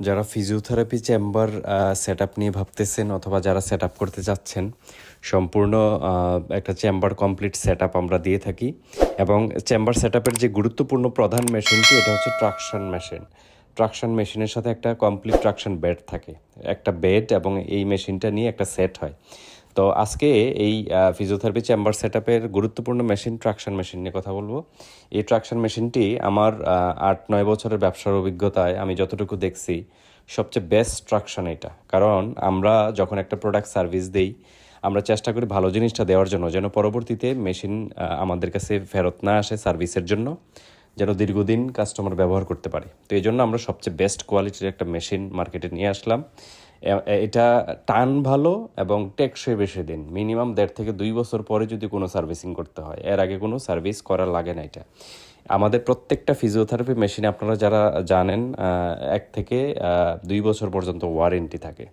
যারা physiotherapy chamber set up নিয়ে ভাবতেছেন অথবা যারা সেট আপ করতে চাচ্ছেন, সম্পূর্ণ একটা চেম্বার কমপ্লিট সেট আপ আমরা দিয়ে থাকি। এবং চেম্বার সেট আপের যে গুরুত্বপূর্ণ প্রধান মেশিনটি এটা হচ্ছে ট্রাকশন মেশিন ট্রাকশন মেশিনের সাথে একটা কমপ্লিট ট্রাকশন বেড থাকে। একটা বেড এবং এই মেশিনটা নিয়ে একটা সেট হয়। তো আজকে এই ফিজিওথেরাপি চেম্বার সেট গুরুত্বপূর্ণ মেশিন ট্রাকশন মেশিন নিয়ে কথা বলব। এই ট্রাকশন মেশিনটি আমার আট নয় বছরের ব্যবসার অভিজ্ঞতায় আমি যতটুকু দেখছি, সবচেয়ে বেস্ট ট্রাকশন এটা। কারণ আমরা যখন একটা প্রোডাক্ট সার্ভিস দেই, আমরা চেষ্টা করি ভালো জিনিসটা দেওয়ার জন্য, যেন পরবর্তীতে মেশিন আমাদের কাছে ফেরত না আসে সার্ভিসের জন্য, যেন দীর্ঘদিন কাস্টমার ব্যবহার করতে পারে। তো এই জন্য আমরা সবচেয়ে বেস্ট কোয়ালিটির একটা মেশিন মার্কেটে নিয়ে আসলাম। এটা টান ভালো এবং টেকসই বেশি দিন। মিনিমাম দেড় থেকে দুই বছর পরে যদি কোনো সার্ভিসিং করতে হয়, এর আগে কোনো সার্ভিস করা লাগে না এটা। আমাদের প্রত্যেকটা ফিজিওথেরাপি মেশিনে আপনারা যারা জানেন এক থেকে দুই বছর পর্যন্ত ওয়ারেন্টি থাকে।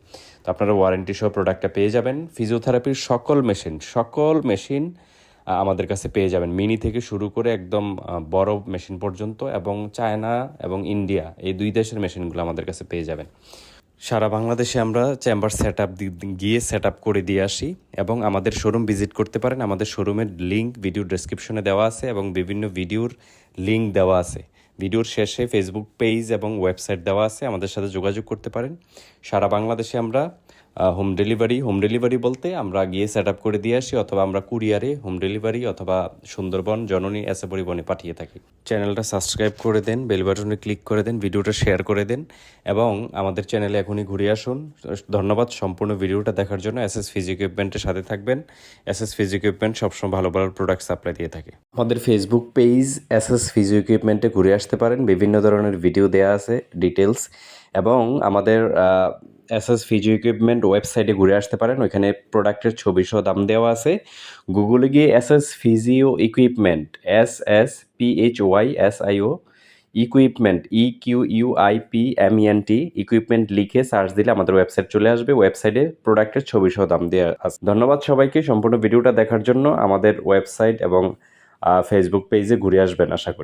তো আপনারা ওয়ারেন্টি সহ প্রোডাক্টটা পেয়ে যাবেন। ফিজিওথেরাপির সকল মেশিন সকল মেশিন আমাদের কাছে পেয়ে যাবেন। মিনি থেকে শুরু করে একদম বড় মেশিন পর্যন্ত এবং চায়না এবং ইন্ডিয়া, এই দুই দেশের মেশিনগুলো আমাদের কাছে পেয়ে যাবেন। সারা বাংলাদেশে আমরা চেম্বার সেট আপ গিয়ে সেট আপ করে দিয়ে আসি এবং আমাদের শোরুম ভিজিট করতে পারেন। আমাদের শোরুমের লিঙ্ক ভিডিও ডেসক্রিপশনে দেওয়া আছে এবং বিভিন্ন ভিডিওর লিঙ্ক দেওয়া আছে। ভিডিওর শেষে ফেসবুক পেজ এবং ওয়েবসাইট দেওয়া আছে। আমাদের সাথে যোগাযোগ করতে পারেন। সারা বাংলাদেশে আমরা হোম ডেলিভারি হোম ডেলিভারি বলতে আমরা গিয়ে সেট আপ করে দিয়ে আসি অথবা আমরা কুরিয়ারে হোম ডেলিভারি অথবা সুন্দরবন, জননী এসে পরিবহনে পাঠিয়ে থাকি। চ্যানেলটা সাবস্ক্রাইব করে দেন বেল বাটনে ক্লিক করে দেন, ভিডিওটা শেয়ার করে দেন এবং আমাদের চ্যানেলে এখনই ঘুরে আসুন। ধন্যবাদ সম্পূর্ণ ভিডিওটা দেখার জন্য। এস এস ফিজি ইকুইপমেন্টের সাথে থাকবেন। এস এস ফিজি ইকুইপমেন্ট সবসময় ভালো ভালো প্রোডাক্ট সাপ্লাই দিয়ে থাকে। আমাদের Facebook page S S physio ইকুইপমেন্টে ঘুরে আসতে পারেন। বিভিন্ন ধরনের ভিডিও দেওয়া আছে ডিটেলস এবং আমাদের এস এস ফিজিও ইকুইপমেন্ট ওয়েবসাইটে ঘুরে আসতে পারেন। ওইখানে প্রোডাক্টের ছবি সহ দাম দেওয়া আছে। গুগলে গিয়ে S S physio equipment S S P H Y S I O equipment E Q U I P M N T equipment লিখে সার্চ দিলে আমাদের ওয়েবসাইট চলে আসবে। ওয়েবসাইটে প্রোডাক্টের ছবি সহ দাম দেওয়া আছে। ধন্যবাদ সবাইকে সম্পূর্ণ ভিডিওটা দেখার জন্য। আমাদের ওয়েবসাইট এবং ফেসবুক পেজে ঘুরে আসবেন, আশা করি।